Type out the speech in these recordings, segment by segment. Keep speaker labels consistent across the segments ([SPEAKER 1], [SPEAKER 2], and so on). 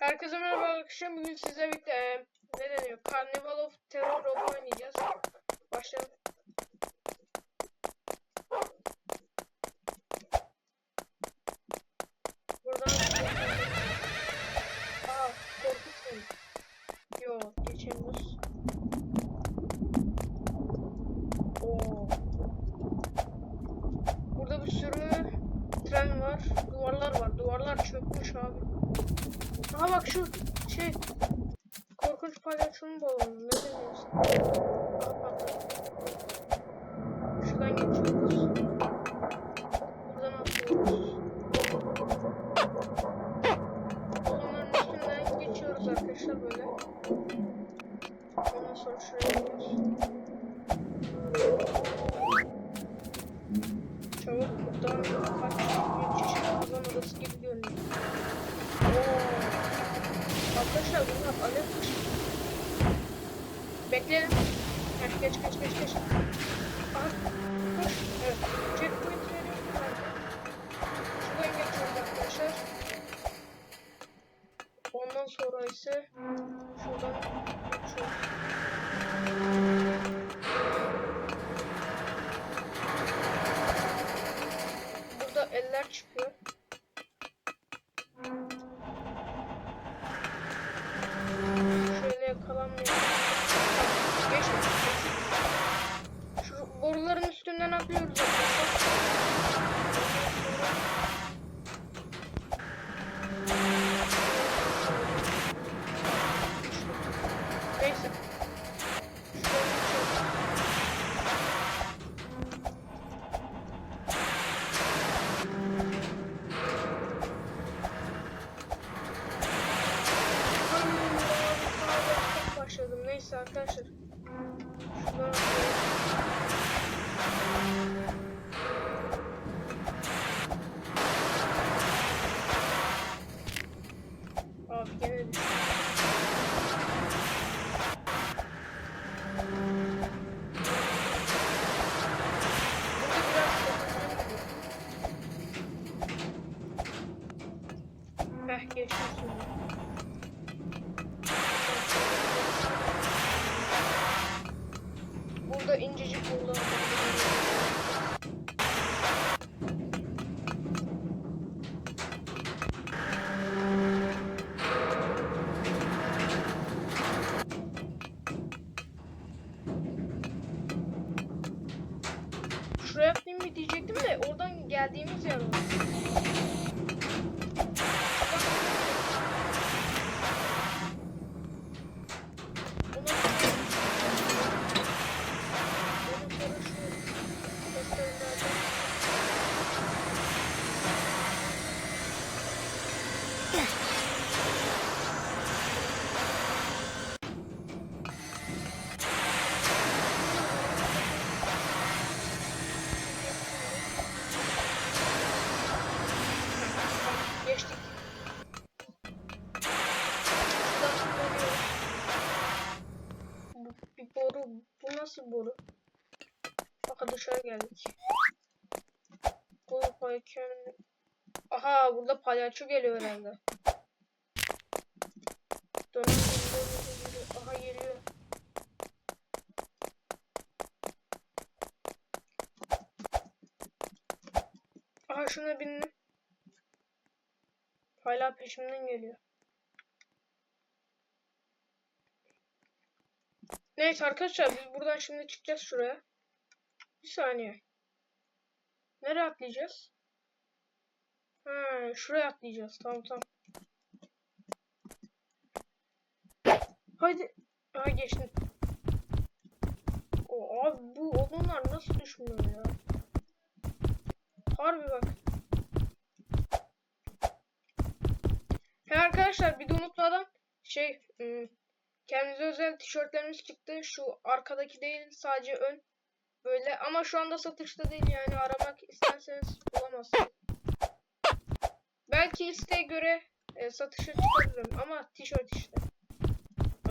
[SPEAKER 1] Herkese merhaba arkadaşlar. Bugün sizle birlikte e, ne deniyor? Carnival of Terror oyunu oynayacağız. Başlayalım. Buradan Aa, mu? Yo, geçemiyoruz. Oo. Burada bir sürü tren var, duvarlar var. Duvarlar çökmüş abi. Aha bak şu şey korkunç palyaçonun balonu ne deniyorsun? Aha bak. Şuradan geçiyoruz. Şuradan. Burada eller çıkıyor. Burada incecik buldum. Boru? Bak dışarı geldik. Bu palyaço... Aha burada palyaço geliyor herhalde. Dön. Aha geliyor. Aha şuna bindim. Hala peşimden geliyor. Neyse arkadaşlar biz buradan şimdi çıkacağız şuraya. Bir saniye. Nereye atlayacağız? Ha, şuraya atlayacağız. Tamam tamam. Haydi. Ha geçtim. O abi bu odunlar nasıl düşmüyor ya? Harbi bak. He arkadaşlar bir de unutmadan şey ım, kendimize özel tişörtlerimiz çıktı. Şu arkadaki değil sadece ön. Böyle ama şu anda satışta değil yani aramak isterseniz bulamazsınız. Belki isteğe göre e, satışa çıkarırım ama tişört işte.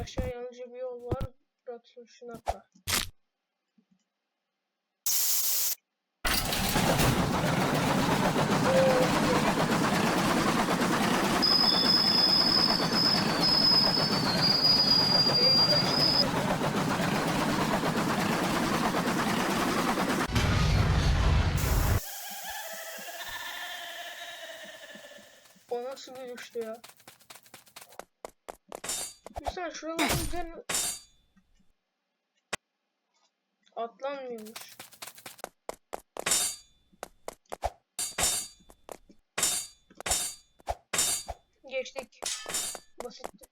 [SPEAKER 1] Aşağı yalnızca bir yol var. Bırakın şunu atla. Oo. Nasıl bir düştü ya? Saniye şuraların üzerine... Atlanmıyormuş. Geçtik. Basitti.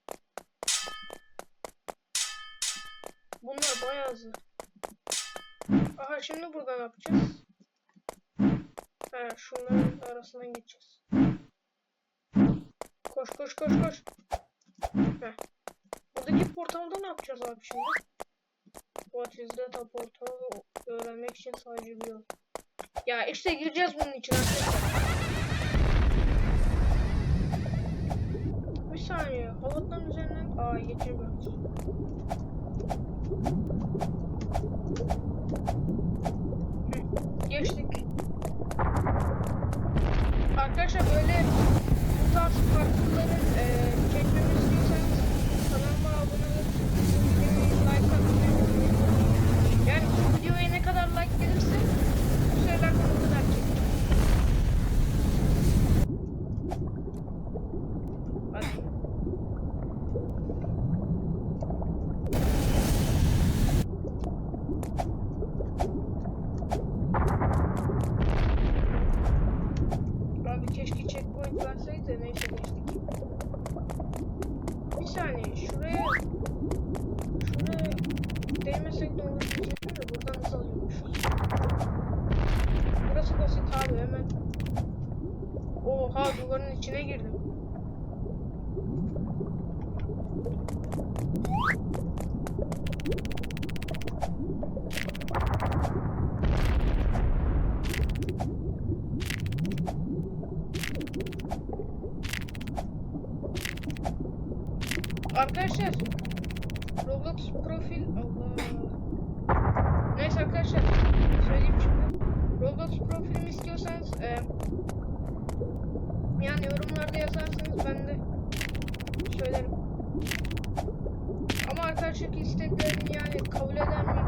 [SPEAKER 1] Bunlar bayağı hızlı. Aha şimdi buradan ne yapacağız? Ha şunların arasından geçeceğiz. Koş koş koş koş. Heh. Buradaki portalda ne yapacağız abi şimdi? What is that a portal? Öğrenmek için sadece bir yol. Ya işte gireceğiz bunun için arkadaşlar. Bir saniye. Havatların üzerinden... Aa geçemiyoruz. Hı, Geçtik. Arkadaşlar böyle bu tarz parkurların eee çekmemi istiyorsanız kanalıma abone olup videoyu like atmayı unutmayın. Yani bu videoya ne kadar like gelirse bu seferden o kadar çekeceğim. Abi keşke checkpoint verseydi de neyse geçtik. Bir saniye şuraya şuraya değmesek ne olur buradan nasıl alıyormuşuz? Burası basit abi hemen. Oha duvarın içine girdim. Arkadaşlar Roblox profil Allah. Neyse arkadaşlar söyleyeyim şimdi. Roblox profilimi istiyorsanız e, yani yorumlarda yazarsanız ben de söylerim. Ama arkadaşlar isteklerini yani kabul eder miyim?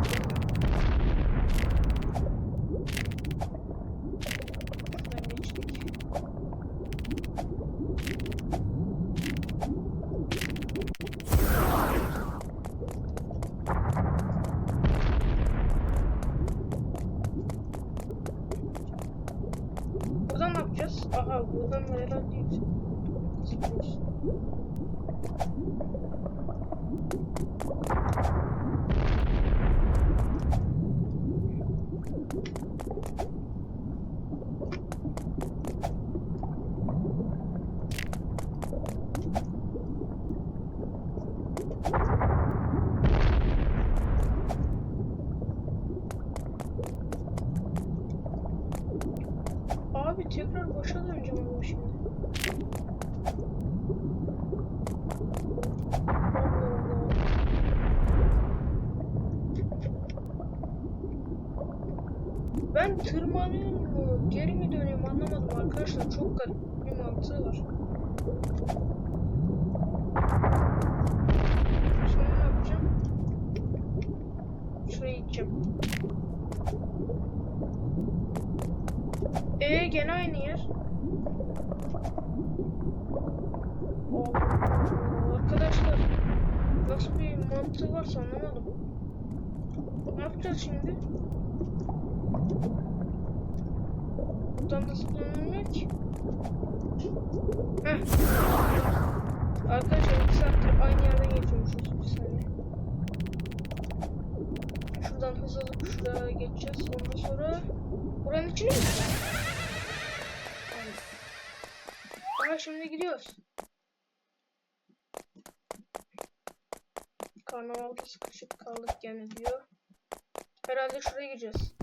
[SPEAKER 1] Buradan ne yapacağız? Aha buradan herhalde yüksek. Zıplıyoruz. Abi tekrar boşa döneceğim ama şimdi. Allah Allah. Ben tırmanıyorum mu? Geri mi dönüyorum anlamadım arkadaşlar. Çok garip bir mantığı var. Şimdi ne yapacağım? Şuraya gideceğim. Ee gene aynı yer. Allah, Arkadaşlar nasıl bir mantığı varsa anlamadım. Ne yapacağız şimdi? Buradan da zıplanılmıyor ki. Heh. Arkadaşlar 2 saattir aynı yerden geçiyormuşuz. Bir saniye. Şuradan hızlı alıp geçeceğiz. Ondan sonra buranın içine mi? Aha şimdi gidiyoruz. Karnavalda sıkışıp kaldık gene diyor. Herhalde şuraya gireceğiz.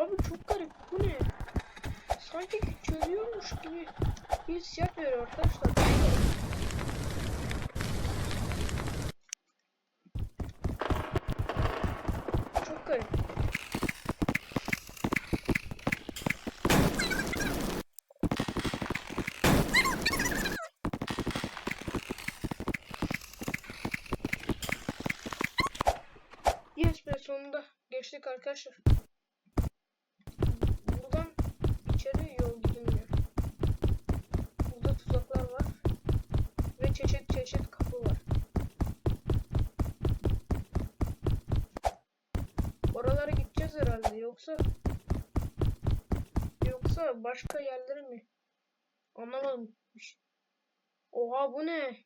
[SPEAKER 1] Abi çok garip. Bu ne? Sanki çözüyormuş gibi hissiyat veriyor arkadaşlar. Çok garip. Yes sonunda geçtik arkadaşlar. Başka yerlere mi? Anlamadım. Oha bu ne?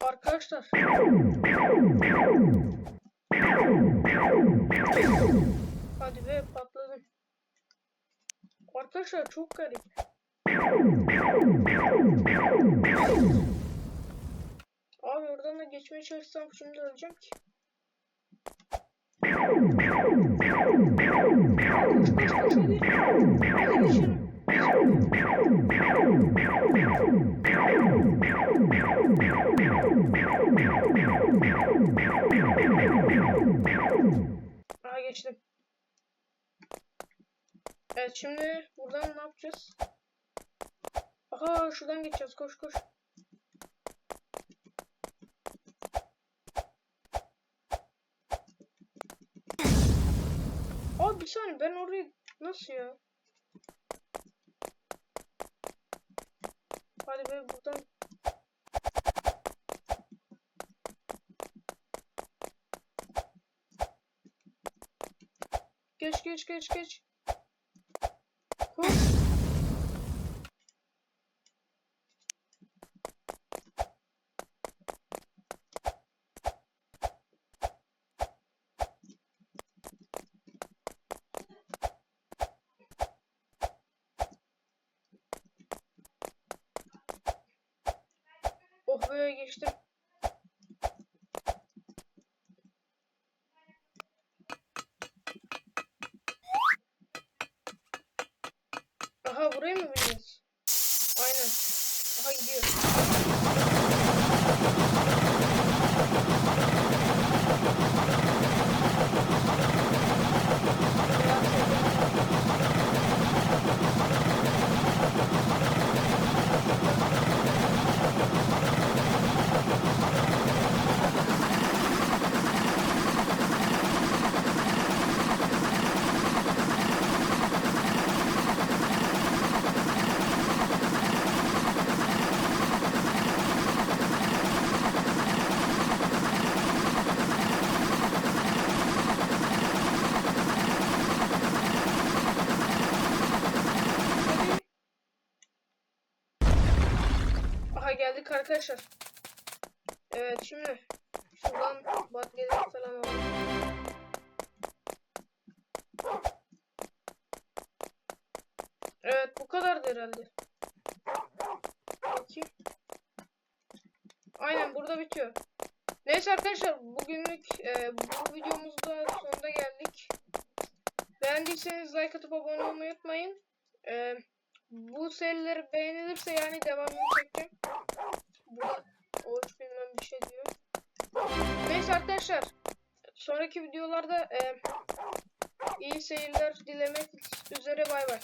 [SPEAKER 1] Arkadaşlar. Hadi be patladım. Arkadaşlar çok garip. Abi oradan da geçmeye çalışsam şimdi öleceğim ki. Aha geçtim. Evet şimdi buradan ne yapacağız? Aha şuradan geçeceğiz koş koş. Abi bir saniye ben orayı nasıl ya? Hadi be buradan. Geç geç geç geç. Koş. Be geçtim. Aha buraya mı bineceğiz? Aynen. Aha gidiyor. Hadi. Aha geldik arkadaşlar. Evet şimdi şuradan batgeleri falan alalım. Evet bu kadardı herhalde. Bakayım. Aynen burada bitiyor. Neyse arkadaşlar bugünlük e, bu videomuzda sonuna geldik. Beğendiyseniz like atıp abone olmayı unutmayın. E, bu seriler beğenilirse yani devamını çekeceğim. Burada o üç bilmem bir şey diyor. Neyse arkadaşlar. Sonraki videolarda e, iyi seyirler dilemek üzere bay bay.